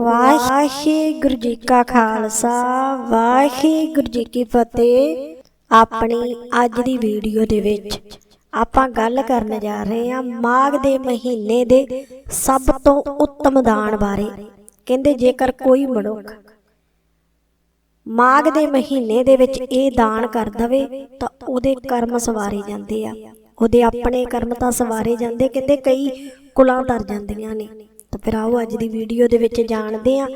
ਵਾਹਿਗੁਰੂ ਜੀ ਕਾ ਖਾਲਸਾ, ਵਾਹਿਗੁਰੂ ਜੀ ਕੀ ਫਤਿਹ। ਆਪਣੀ ਅੱਜ ਦੀ ਵੀਡੀਓ ਦੇ ਵਿੱਚ ਆਪਾਂ ਗੱਲ ਕਰਨ ਜਾ ਰਹੇ ਹਾਂ ਮਾਘ ਦੇ ਮਹੀਨੇ ਦੇ ਸਭ ਤੋਂ ਉੱਤਮ ਦਾਨ ਬਾਰੇ। ਕਹਿੰਦੇ ਜੇਕਰ ਕੋਈ ਮਨੁੱਖ ਮਾਘ ਦੇ ਮਹੀਨੇ ਦੇ ਵਿੱਚ ਇਹ ਦਾਨ ਕਰ ਦਵੇ ਤਾਂ ਉਹਦੇ ਕਰਮ ਸਵਾਰੇ ਜਾਂਦੇ ਆ। ਉਹਦੇ ਆਪਣੇ ਕਰਮ ਤਾਂ ਸਵਾਰੇ ਜਾਂਦੇ ਕਹਿੰਦੇ ਕਈ ਕੁਲਾਂ ਤਰ ਜਾਂਦੀਆਂ ਨੇ। ਤਾਂ ਫਿਰ ਆਓ ਅੱਜ ਦੀ ਵੀਡੀਓ ਦੇ ਵਿੱਚ ਜਾਣਦੇ ਆ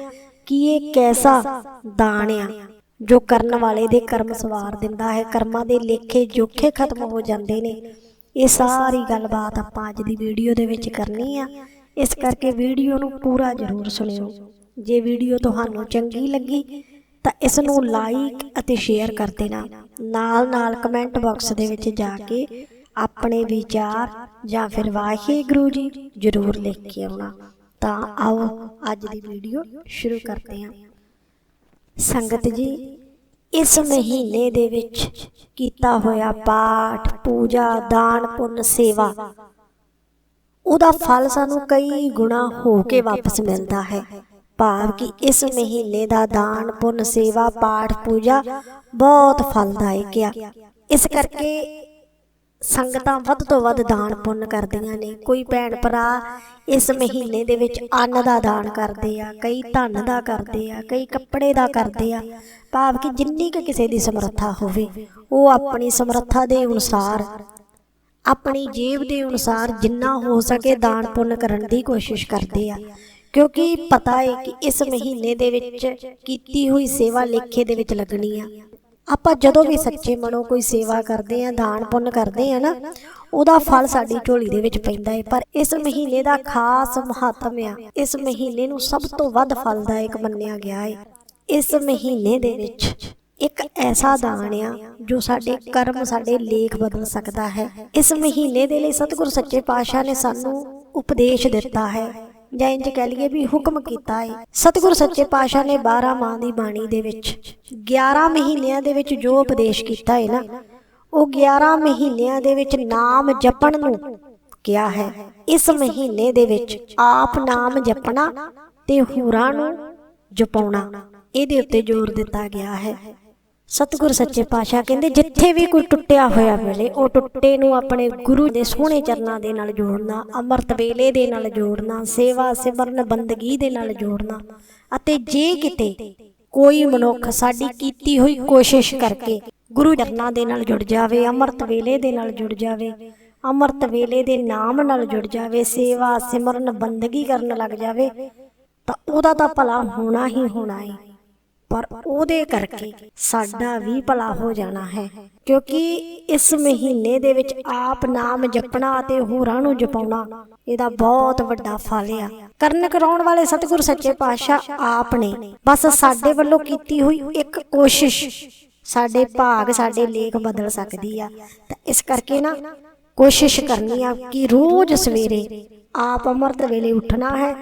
ਕਿ ਇਹ ਕੈਸਾ ਦਾਨ ਆ, ਜੋ ਕਰਨ ਵਾਲੇ ਦੇ ਕਰਮ ਸਵਾਰ ਦਿੰਦਾ ਹੈ। ਕਰਮਾਂ ਦੇ ਲੇਖੇ ਜੋਖੇ ਖਤਮ ਹੋ ਜਾਂਦੇ ਨੇ। ਇਹ ਸਾਰੀ ਗੱਲਬਾਤ ਆਪਾਂ ਅੱਜ ਦੀ ਵੀਡੀਓ ਦੇ ਵਿੱਚ ਕਰਨੀ ਆ। ਇਸ ਕਰਕੇ ਵੀਡੀਓ ਨੂੰ ਪੂਰਾ ਜ਼ਰੂਰ ਸੁਣਿਓ। ਜੇ ਵੀਡੀਓ ਤੁਹਾਨੂੰ ਚੰਗੀ ਲੱਗੀ, ਤਾਂ ਇਸ ਨੂੰ ਲਾਈਕ ਅਤੇ ਸ਼ੇਅਰ ਕਰ ਦੇਣਾ। ਨਾਲ ਨਾਲ ਕਮੈਂਟ ਬਾਕਸ ਦੇ ਵਿੱਚ ਜਾ ਕੇ ਆਪਣੇ ਵਿਚਾਰ ਜਾਂ ਫਿਰ ਵਾਹਿਗੁਰੂ ਜੀ ਜ਼ਰੂਰ ਲਿਖ ਕੇ ਆਉਣਾ। ਤਾਂ ਆਓ ਅੱਜ ਦੀ ਵੀਡੀਓ ਸ਼ੁਰੂ ਕਰਦੇ ਹਾਂ। ਸੰਗਤ ਜੀ, ਇਸ ਮਹੀਨੇ ਦੇ ਵਿੱਚ ਕੀਤਾ ਹੋਇਆ ਪਾਠ, ਪੂਜਾ, ਦਾਨ, ਪੁੰਨ, ਸੇਵਾ, ਉਹਦਾ ਫਲ ਸਾਨੂੰ ਕਈ ਗੁਣਾ ਹੋ ਕੇ ਵਾਪਸ ਮਿਲਦਾ ਹੈ। ਭਾਵ ਕਿ ਇਸ ਮਹੀਨੇ ਦਾ ਦਾਨ, ਪੁੰਨ, ਸੇਵਾ, ਪਾਠ, ਪੂਜਾ ਬਹੁਤ ਫਲਦਾਇਕ ਆ। ਇਸ ਕਰਕੇ ਸੰਗਤਾਂ ਵੱਧ ਤੋਂ ਵੱਧ ਦਾਨ ਪੁੰਨ ਕਰਦੀਆਂ ਨੇ। ਕੋਈ ਭੈਣ ਭਰਾ ਇਸ ਮਹੀਨੇ ਦੇ ਵਿੱਚ ਅੰਨ ਦਾ ਦਾਨ ਕਰਦੇ ਆ, ਕਈ ਧਨ ਦਾ ਕਰਦੇ ਆ, ਕਈ ਕੱਪੜੇ ਦਾ ਕਰਦੇ ਆ। ਭਾਵ ਕਿ ਜਿੰਨੀ ਕੁ ਕਿਸੇ ਦੀ ਸਮਰੱਥਾ ਹੋਵੇ, ਉਹ ਆਪਣੀ ਸਮਰੱਥਾ ਦੇ ਅਨੁਸਾਰ, ਆਪਣੀ ਜੇਬ ਦੇ ਅਨੁਸਾਰ ਜਿੰਨਾ ਹੋ ਸਕੇ ਦਾਨ ਪੁੰਨ ਕਰਨ ਦੀ ਕੋਸ਼ਿਸ਼ ਕਰਦੇ ਆ। ਕਿਉਂਕਿ ਪਤਾ ਹੈ ਕਿ ਇਸ ਮਹੀਨੇ ਦੇ ਵਿੱਚ ਕੀਤੀ ਹੋਈ ਸੇਵਾ ਲੇਖੇ ਦੇ ਵਿੱਚ ਲੱਗਣੀ ਆ। ਆਪਾਂ ਜਦੋਂ ਵੀ ਸੱਚੇ ਮਨੋਂ ਕੋਈ ਸੇਵਾ ਕਰਦੇ ਆ ਦਾਨ ਪੁੰਨ ਕਰਦੇ ਆ ਨਾ ਉਹਦਾ ਫਲ ਸਾਡੀ ਝੋਲੀ ਦੇ ਵਿੱਚ ਪੈਂਦਾ ਹੈ ਪਰ ਇਸ ਮਹੀਨੇ ਦਾ ਖਾਸ ਮਹੱਤਵ ਆ ਇਸ ਮਹੀਨੇ ਨੂੰ ਸਭ ਤੋਂ ਵੱਧ ਫਲਦਾਇਕ ਮੰਨਿਆ ਗਿਆ ਹੈ। ਇਸ ਮਹੀਨੇ ਦੇ ਵਿੱਚ ਇੱਕ ਐਸਾ ਦਾਨ ਆ ਜੋ ਸਾਡੇ ਕਰਮ ਸਾਡੇ ਲੇਖ ਬਦਲ ਸਕਦਾ ਹੈ। ਇਸ ਮਹੀਨੇ ਦੇ ਲਈ ਸਤਿਗੁਰ ਸੱਚੇ ਪਾਤਸ਼ਾਹ ਨੇ ਸਾਨੂੰ ਉਪਦੇਸ਼ ਦਿੱਤਾ ਹੈ। ਜਾਂ ਇੰਜ ਕਹਿ ਲਈਏ ਵੀ ਹੁਕਮ ਕੀਤਾ ਹੈ ਸਤਿਗੁਰ ਸੱਚੇ ਪਾਤਸ਼ਾਹ ਨੇ 12 ਮਾਹ ਦੀ ਬਾਣੀ ਦੇ ਵਿੱਚ 11 ਮਹੀਨਿਆਂ ਦੇ ਵਿੱਚ ਜੋ ਉਪਦੇਸ਼ ਕੀਤਾ ਹੈ ਨਾ, ਉਹ 11 ਮਹੀਨਿਆਂ ਦੇ ਵਿੱਚ ਨਾਮ ਜਪਣ ਨੂੰ ਕਿਹਾ ਹੈ। ਇਸ ਮਹੀਨੇ ਦੇ ਵਿੱਚ ਆਪ ਨਾਮ ਜਪਣਾ ਤੇ ਹੋਰਾਂ ਨੂੰ ਜਪਾਉਣਾ, ਇਹਦੇ ਉੱਤੇ ਜ਼ੋਰ ਦਿੱਤਾ ਗਿਆ ਹੈ। ਸਤਿਗੁਰ ਸੱਚੇ ਪਾਤਸ਼ਾਹ ਕਹਿੰਦੇ, ਜਿੱਥੇ ਵੀ ਕੋਈ ਟੁੱਟਿਆ ਹੋਇਆ ਮਿਲੇ, ਉਹ ਟੁੱਟੇ ਨੂੰ ਆਪਣੇ ਗੁਰੂ ਦੇ ਸੋਹਣੇ ਚਰਨਾਂ ਦੇ ਨਾਲ ਜੋੜਨਾ, ਅੰਮ੍ਰਿਤ ਵੇਲੇ ਦੇ ਨਾਲ ਜੋੜਨਾ, ਸੇਵਾ ਸਿਮਰਨ ਬੰਦਗੀ ਦੇ ਨਾਲ ਜੋੜਨਾ ਅਤੇ ਜੇ ਕਿਤੇ ਕੋਈ ਮਨੁੱਖ ਸਾਡੀ ਕੀਤੀ ਹੋਈ ਕੋਸ਼ਿਸ਼ ਕਰਕੇ ਗੁਰੂ ਚਰਨਾਂ ਦੇ ਨਾਲ ਜੁੜ ਜਾਵੇ, ਅੰਮ੍ਰਿਤ ਵੇਲੇ ਦੇ ਨਾਲ ਜੁੜ ਜਾਵੇ, ਅੰਮ੍ਰਿਤ ਵੇਲੇ ਦੇ ਨਾਮ ਨਾਲ ਜੁੜ ਜਾਵੇ, ਸੇਵਾ ਸਿਮਰਨ ਬੰਦਗੀ ਕਰਨ ਲੱਗ ਜਾਵੇ, ਤਾਂ ਉਹਦਾ ਤਾਂ ਭਲਾ ਹੋਣਾ ਹੀ ਹੋਣਾ ਹੈ ਪਰ ਉਹਦੇ ਕਰਕੇ ਸਾਡਾ ਵੀ ਭਲਾ ਹੋ ਜਾਣਾ ਹੈ। ਕਿਉਂਕਿ ਇਸ ਮਹੀਨੇ ਦੇ ਵਿੱਚ ਆਪ ਨਾਮ ਜਪਣਾ ਅਤੇ ਹੋਰਾਂ ਨੂੰ ਜਪਾਉਣਾ, ਇਹਦਾ ਬਹੁਤ ਵੱਡਾ ਫਲ ਆ। ਕਰਨ ਕਰਾਉਣ ਵਾਲੇ ਸਤਿਗੁਰ ਸੱਚੇ ਪਾਤਸ਼ਾਹ ਆਪ ਨੇ ਬਸ ਸਾਡੇ ਵੱਲੋਂ ਕੀਤੀ ਹੋਈ ਇੱਕ ਕੋਸ਼ਿਸ਼। ਸਾਡੇ ਭਾਗ, ਸਾਡੇ ਲੇਖ ਬਦਲ ਸਕਦੀ ਆ। ਤਾਂ ਇਸ ਕਰਕੇ ਨਾ ਕੋਸ਼ਿਸ਼ ਕਰਨੀ ਆ ਕਿ ਰੋਜ਼ ਸਵੇਰੇ ਆਪ ਅੰਮ੍ਰਿਤ ਵੇਲੇ ਉੱਠਣਾ ਹੈ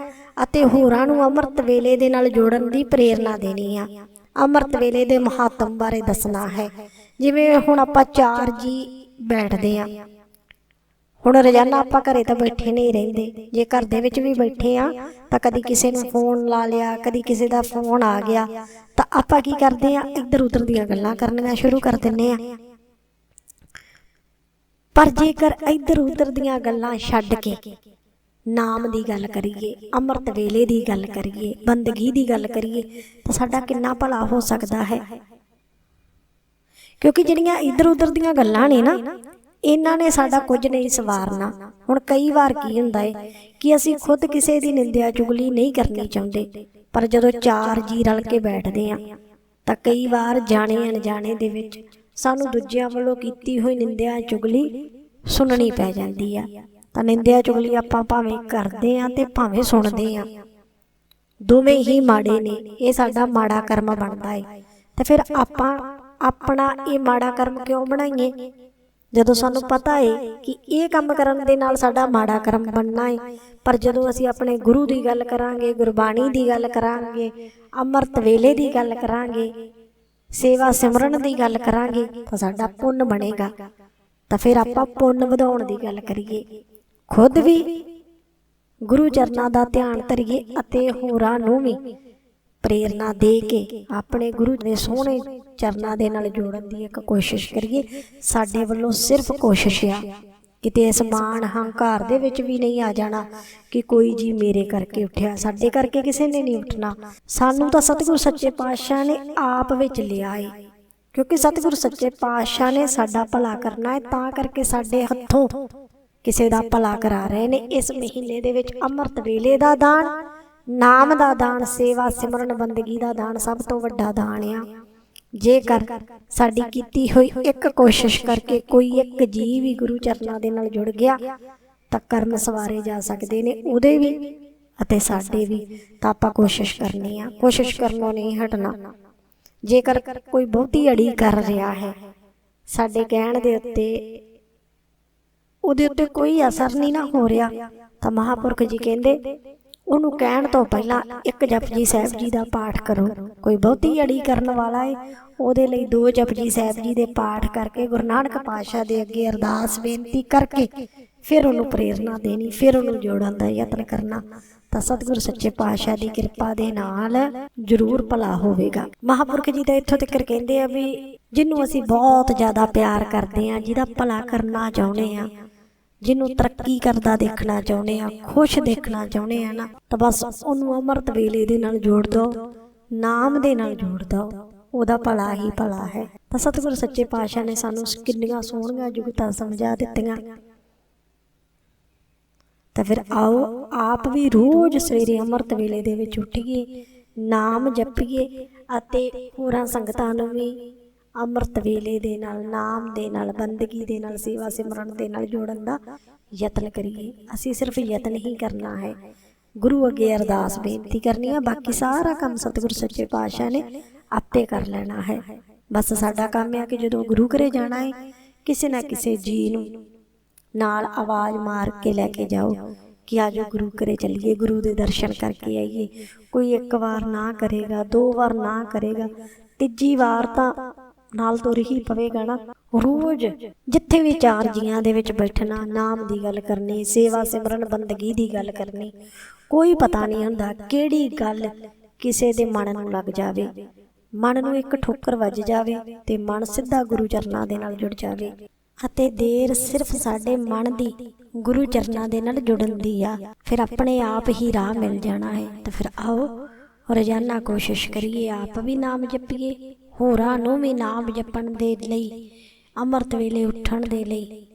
ਅਤੇ ਹੋਰਾਂ ਨੂੰ ਅੰਮ੍ਰਿਤ ਵੇਲੇ ਦੇ ਨਾਲ ਜੋੜਨ ਦੀ ਪ੍ਰੇਰਣਾ ਦੇਣੀ ਆ। ਅੰਮ੍ਰਿਤ ਵੇਲੇ ਦੇ ਮਹੱਤਵ ਬਾਰੇ ਦੱਸਣਾ ਹੈ। ਜਿਵੇਂ ਹੁਣ ਆਪਾਂ ਚਾਰ ਜੀ ਬੈਠਦੇ ਆ। ਹੁਣ ਰੋਜ਼ਾਨਾ ਆਪਾਂ ਘਰੇ ਤਾਂ ਬੈਠੇ ਨਹੀਂ ਰਹਿੰਦੇ। ਜੇ ਘਰ ਦੇ ਵਿੱਚ ਵੀ ਬੈਠੇ ਆ, ਤਾਂ ਕਦੀ ਕਿਸੇ ਨੂੰ ਫੋਨ ਲਾ ਲਿਆ, ਕਦੀ ਕਿਸੇ ਦਾ ਫੋਨ ਆ ਗਿਆ। ਤਾਂ ਆਪਾਂ ਕੀ ਕਰਦੇ ਆ? ਇੱਧਰ ਉੱਧਰ ਦੀਆਂ ਗੱਲਾਂ ਕਰਨੀਆਂ ਸ਼ੁਰੂ ਕਰ ਦਿੰਨੇ ਆ। ਪਰ ਜੇਕਰ ਇੱਧਰ ਉੱਧਰ ਦੀਆਂ ਗੱਲਾਂ ਛੱਡ ਕੇ ਨਾਮ ਦੀ ਗੱਲ ਕਰੀਏ, ਅੰਮ੍ਰਿਤ ਵੇਲੇ ਦੀ ਗੱਲ ਕਰੀਏ, ਬੰਦਗੀ ਦੀ ਗੱਲ ਕਰੀਏ, ਤਾਂ ਸਾਡਾ ਕਿੰਨਾ ਭਲਾ ਹੋ ਸਕਦਾ ਹੈ? ਕਿਉਂਕਿ ਜਿਹੜੀਆਂ ਇੱਧਰ ਉੱਧਰ ਦੀਆਂ ਗੱਲਾਂ ਨੇ ਨਾ, ਇਹਨਾਂ ਨੇ ਸਾਡਾ ਕੁਝ ਨਹੀਂ ਸਵਾਰਨਾ। ਹੁਣ ਕਈ ਵਾਰ ਕੀ ਹੁੰਦਾ ਹੈ ਕਿ ਅਸੀਂ ਖੁਦ ਕਿਸੇ ਦੀ ਨਿੰਦਿਆ ਚੁਗਲੀ ਨਹੀਂ ਕਰਨੀ ਚਾਹੁੰਦੇ, ਪਰ ਜਦੋਂ ਚਾਰ ਜੀ ਰਲ ਕੇ ਬੈਠਦੇ ਆ, ਤਾਂ ਕਈ ਵਾਰ ਜਾਣੇ ਅਣਜਾਣੇ ਦੇ ਵਿੱਚ ਸਾਨੂੰ ਦੂਜਿਆਂ ਵੱਲੋਂ ਕੀਤੀ ਹੋਈ ਨਿੰਦਿਆ ਚੁਗਲੀ ਸੁਣਨੀ ਪੈ ਜਾਂਦੀ ਆ। ਤਾਂ ਨਿੰਦਿਆ ਚੁਗਲੀ ਆਪਾਂ ਭਾਵੇਂ ਕਰਦੇ ਆ ਤੇ ਭਾਵੇਂ ਸੁਣਦੇ ਆ ਦੋਵੇਂ ਹੀ ਮਾੜੇ ਨੇ, ਇਹ ਸਾਡਾ ਮਾੜਾ ਕਰਮ ਬਣਦਾ ਹੈ ਤੇ ਫਿਰ ਆਪਾਂ ਆਪਣਾ ਇਹ ਮਾੜਾ ਕਰਮ ਕਿਉਂ ਬਣਾਈਏ? ਜਦੋਂ ਸਾਨੂੰ ਪਤਾ ਹੈ ਕਿ ਇਹ ਕੰਮ ਕਰਨ ਦੇ ਨਾਲ ਸਾਡਾ ਮਾੜਾ ਕਰਮ ਬਣਨਾ ਹੈ ਪਰ ਜਦੋਂ ਅਸੀਂ ਆਪਣੇ ਗੁਰੂ ਦੀ ਗੱਲ ਕਰਾਂਗੇ, ਗੁਰਬਾਣੀ ਦੀ ਗੱਲ ਕਰਾਂਗੇ, ਅੰਮ੍ਰਿਤ ਵੇਲੇ ਦੀ ਗੱਲ ਕਰਾਂਗੇ, ਸੇਵਾ ਸਿਮਰਨ ਦੀ ਗੱਲ ਕਰਾਂਗੇ, ਤਾਂ ਸਾਡਾ ਪੁੰਨ ਬਣੇਗਾ। ਤਾਂ ਫਿਰ ਆਪਾਂ ਪੁੰਨ ਵਧਾਉਣ ਦੀ ਗੱਲ ਕਰੀਏ। ਖੁਦ ਵੀ ਗੁਰੂ ਚਰਨਾਂ ਦਾ ਧਿਆਨ ਧਰੀਏ ਅਤੇ ਹੋਰਾਂ ਨੂੰ ਵੀ ਪ੍ਰੇਰਣਾ ਦੇ ਕੇ ਆਪਣੇ ਗੁਰੂ ਦੇ ਸੋਹਣੇ ਚਰਨਾਂ ਦੇ ਨਾਲ ਜੋੜਨ ਦੀ ਇੱਕ ਕੋਸ਼ਿਸ਼ ਕਰੀਏ। ਸਾਡੇ ਵੱਲੋਂ ਸਿਰਫ ਕੋਸ਼ਿਸ਼ ਆ, ਕਿਤੇ ਇਸ ਮਾਣ ਹੰਕਾਰ ਦੇ ਵਿੱਚ ਵੀ ਨਹੀਂ ਆ ਜਾਣਾ ਕਿ ਕੋਈ ਜੀ ਮੇਰੇ ਕਰਕੇ ਉੱਠਿਆ, ਸਾਡੇ ਕਰਕੇ ਕਿਸੇ ਨੇ ਨਹੀਂ ਉੱਠਣਾ। ਸਾਨੂੰ ਤਾਂ ਸਤਿਗੁਰ ਸੱਚੇ ਪਾਤਸ਼ਾਹ ਨੇ ਆਪ ਵਿੱਚ ਲਿਆ ਏ, ਕਿਉਂਕਿ ਸਤਿਗੁਰ ਸੱਚੇ ਪਾਤਸ਼ਾਹ ਨੇ ਸਾਡਾ ਭਲਾ ਕਰਨਾ ਹੈ ਤਾਂ ਕਰਕੇ ਸਾਡੇ ਹੱਥੋਂ ਕਿਸੇ ਦਾ ਭਲਾ ਕਰਾ ਰਹੇ ਨੇ, ਇਸ ਮਹੀਨੇ ਦੇ ਵਿੱਚ ਅੰਮ੍ਰਿਤ ਵੇਲੇ ਦਾ ਦਾਨ, ਨਾਮ ਦਾ ਦਾਨ, ਸੇਵਾ ਸਿਮਰਨ ਬੰਦਗੀ ਦਾ ਦਾਨ ਸਭ ਤੋਂ ਵੱਡਾ ਦਾਨ ਆ। ਜੇਕਰ ਸਾਡੀ ਕੀਤੀ ਹੋਈ ਇੱਕ ਕੋਸ਼ਿਸ਼ ਕਰਕੇ ਕੋਈ ਇੱਕ ਜੀ ਵੀ ਗੁਰੂ ਚਰਨਾਂ ਦੇ ਨਾਲ ਜੁੜ ਗਿਆ, ਤਾਂ ਕਰਮ ਸਵਾਰੇ ਜਾ ਸਕਦੇ ਨੇ ਉਹਦੇ ਵੀ ਅਤੇ ਸਾਡੇ ਵੀ, ਤਾਂ ਆਪਾਂ ਕੋਸ਼ਿਸ਼ ਕਰਨੀ ਆ। ਕੋਸ਼ਿਸ਼ ਕਰਨੋਂ ਨਹੀਂ ਹਟਣਾ। ਜੇਕਰ ਕੋਈ ਬਹੁਤੀ ਅੜੀ ਕਰ ਰਿਹਾ ਹੈ, ਸਾਡੇ ਕਹਿਣ ਦੇ ਉੱਤੇ ਉਹਦੇ ਉੱਤੇ ਕੋਈ ਅਸਰ ਨਹੀਂ ਨਾ ਹੋ ਰਿਹਾ। ਤਾਂ ਮਹਾਪੁਰਖ ਜੀ ਕਹਿੰਦੇ, ਉਹਨੂੰ ਕਹਿਣ ਤੋਂ ਪਹਿਲਾਂ ਇੱਕ ਜਪਜੀ ਸਾਹਿਬ ਜੀ ਦਾ ਪਾਠ ਕਰੋ। ਕੋਈ ਬਹੁਤੀ ਅੜੀ ਕਰਨ ਵਾਲਾ ਹੈ ਉਹਦੇ ਲਈ ਦੋ ਜਪਜੀ ਸਾਹਿਬ ਜੀ ਦੇ ਪਾਠ ਕਰਕੇ ਗੁਰੂ ਨਾਨਕ ਪਾਤਸ਼ਾਹ ਦੇ ਅੱਗੇ ਅਰਦਾਸ ਬੇਨਤੀ ਕਰਕੇ ਫਿਰ ਉਹਨੂੰ ਪ੍ਰੇਰਣਾ ਦੇਣੀ, ਫਿਰ ਉਹਨੂੰ ਜੋੜਨ ਦਾ ਯਤਨ ਕਰਨਾ। ਤਾਂ ਸਤਿਗੁਰ ਸੱਚੇ ਪਾਤਸ਼ਾਹ ਦੀ ਕਿਰਪਾ ਦੇ ਨਾਲ ਜ਼ਰੂਰ ਭਲਾ ਹੋਵੇਗਾ। ਮਹਾਪੁਰਖ ਜੀ ਦਾ ਇੱਥੋਂ ਤੱਕ ਕਹਿੰਦੇ ਆ ਵੀ ਜਿਹਨੂੰ ਅਸੀਂ ਬਹੁਤ ਜ਼ਿਆਦਾ ਪਿਆਰ ਕਰਦੇ ਆ, ਜਿਹਦਾ ਭਲਾ ਕਰਨਾ ਚਾਹੁੰਦੇ ਆ ਜਿਹਨੂੰ ਤਰੱਕੀ ਕਰਦਾ ਦੇਖਣਾ ਚਾਹੁੰਦੇ ਆ ਖੁਸ਼ ਦੇਖਣਾ ਚਾਹੁੰਦੇ ਆ ਨਾ ਤਾਂ ਬਸ ਉਹਨੂੰ ਅੰਮ੍ਰਿਤ ਵੇਲੇ ਦੇ ਨਾਲ ਜੋੜ ਦਿਓ ਨਾਮ ਦੇ ਨਾਲ ਜੋੜ ਦਿਓ ਉਹਦਾ ਭਲਾ ਹੀ ਭਲਾ ਹੈ। ਤਾਂ ਸਤਿਗੁਰ ਸੱਚੇ ਪਾਤਸ਼ਾਹ ਨੇ ਸਾਨੂੰ ਕਿੰਨੀਆਂ ਸੋਹਣੀਆਂ ਜੁਗਤਾਂ ਸਮਝਾ ਦਿੱਤੀਆਂ। ਤਾਂ ਫਿਰ ਆਓ ਆਪ ਵੀ ਰੋਜ਼ ਸਵੇਰੇ ਅੰਮ੍ਰਿਤ ਵੇਲੇ ਦੇ ਵਿੱਚ ਉੱਠੀਏ ਨਾਮ ਜਪੀਏ ਅਤੇ ਹੋਰਾਂ ਸੰਗਤਾਂ ਨੂੰ ਵੀ ਅੰਮ੍ਰਿਤ ਵੇਲੇ ਦੇ ਨਾਲ, ਨਾਮ ਦੇ ਨਾਲ, ਬੰਦਗੀ ਦੇ ਨਾਲ, ਸੇਵਾ ਸਿਮਰਨ ਦੇ ਨਾਲ ਜੋੜਨ ਦਾ ਯਤਨ ਕਰੀਏ। ਅਸੀਂ ਸਿਰਫ ਯਤਨ ਹੀ ਕਰਨਾ ਹੈ। ਗੁਰੂ ਅੱਗੇ ਅਰਦਾਸ ਬੇਨਤੀ ਕਰਨੀ ਹੈ ਬਾਕੀ ਸਾਰਾ ਕੰਮ ਸਤਿਗੁਰ ਸੱਚੇ ਪਾਤਸ਼ਾਹ ਨੇ ਆਪੇ ਕਰ ਲੈਣਾ ਹੈ। ਬਸ ਸਾਡਾ ਕੰਮ ਹੈ ਕਿ ਜਦੋਂ ਗੁਰੂ ਘਰੇ ਜਾਣਾ ਹੈ, ਕਿਸੇ ਨਾ ਕਿਸੇ ਜੀ ਨੂੰ ਨਾਲ ਆਵਾਜ਼ ਮਾਰ ਕੇ ਲੈ ਕੇ ਜਾਓ ਕਿ ਆਜੋ ਗੁਰੂ ਘਰੇ ਚੱਲੀਏ, ਗੁਰੂ ਦੇ ਦਰਸ਼ਨ ਕਰਕੇ ਆਈਏ। ਕੋਈ ਇੱਕ ਵਾਰ ਨਾ ਕਰੇਗਾ, ਦੋ ਵਾਰ ਨਾ ਕਰੇਗਾ, ਤੀਜੀ ਵਾਰ ਤਾਂ ਨਾਲ ਤੁਰ ਹੀ ਪਵੇਗਾ ਨਾ। ਰੋਜ਼ ਜਿੱਥੇ ਵੀ ਚਾਰ ਜੀਆਂ ਦੇ ਵਿੱਚ ਬੈਠਣਾ, ਨਾਮ ਦੀ ਗੱਲ ਕਰਨੀ, ਸੇਵਾ ਸਿਮਰਨ, ਬੰਦਗੀ ਦੀ ਗੱਲ ਕਰਨੀ, ਕੋਈ ਪਤਾ ਨਹੀਂ ਹੁੰਦਾ ਕਿਹੜੀ ਗੱਲ ਕਿਸੇ ਦੇ ਮਨ ਨੂੰ ਲੱਗ ਜਾਵੇ। ਮਨ ਨੂੰ ਇੱਕ ਠੋਕਰ ਵੱਜ ਜਾਵੇ ਤੇ ਮਨ ਸਿੱਧਾ ਗੁਰੂ ਚਰਨਾਂ ਦੇ ਨਾਲ ਜੁੜ ਜਾਵੇ। ਅਤੇ ਦੇਰ ਸਿਰਫ ਸਾਡੇ ਮਨ ਦੀ ਗੁਰੂ ਚਰਨਾਂ ਦੇ ਨਾਲ ਜੁੜਨ ਦੀ ਆ। ਫਿਰ ਆਪਣੇ ਆਪ ਹੀ ਰਾਹ ਮਿਲ ਜਾਣਾ ਹੈ। ਤਾਂ ਫਿਰ ਆਓ, ਰੋਜ਼ਾਨਾ ਕੋਸ਼ਿਸ਼ ਕਰੀਏ, ਆਪ ਵੀ ਨਾਮ ਜਪੀਏ। ਹੋਰਾਂ ਨੂੰ ਵੀ ਨਾਮ ਜਪਣ ਦੇ ਲਈ ਅੰਮ੍ਰਿਤ ਵੇਲੇ ਉੱਠਣ ਦੇ ਲਈ।